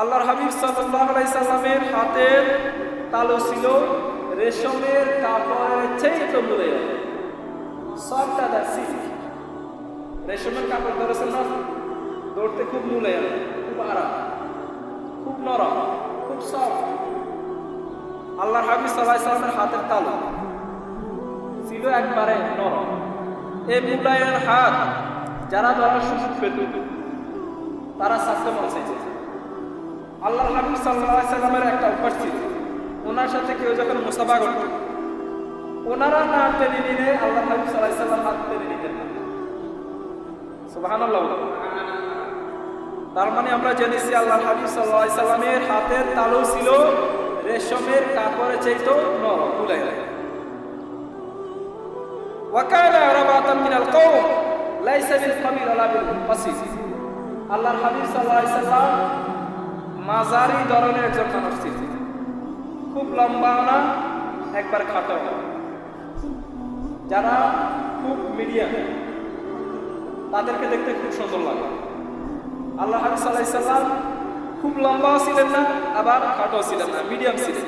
আল্লাহর হাবিব সাল্লামের হাতের তালু ছিল রেশমের কাপড়ের চেয়ে তো বলে সবটা দেখছি। রেশমের কাপড় ধরেছেন না? দৌড়তে খুব মূলে খুব আরাম। খুব নরম, খুব সফট। আল্লাহর হাবিব সাল্লাহ সাল্লামের হাতের তালু ছিল একবারে নরম। এই মুলায়ের হাত, যারা ধরার সুযোগ পেত, তারা স্বাস্থ্য হাবিব সাল্লামের একটা অভ্যাস ছিল। ওনার সাথে কেউ যখন মুসাফা করত, ওনারা না টেনে নিলে আল্লাহ হাবিব সাল্লাহ সাল্লাম হাত টেনে নিতেন তার মানে আমরা জেনেছি আল্লাহ হাবিব সাল্লাহ সাল্লামের হাতের তালু ছিল, রেশমের কাপড়ে চাইতো নরম, তুলে ওয়াকানা আরাবাতান মিনাল কওম, লাইসা বিল খাবির আলা বিল ফাসিস আল্লাহর হাবিব সাল্লাল্লাহু আলাইহি সাল্লাম মাঝারি ধরনের একজন মানুষ ছিলেন খুব লম্বা না একবার খাটো যারা খুব মিডিয়াম তাদেরকে দেখতে খুব সুন্দর লাগে। আল্লাহ সাল্লাম খুব লম্বাও ছিলেন না, আবার খাটো ছিলেন না মিডিয়াম ছিলেন।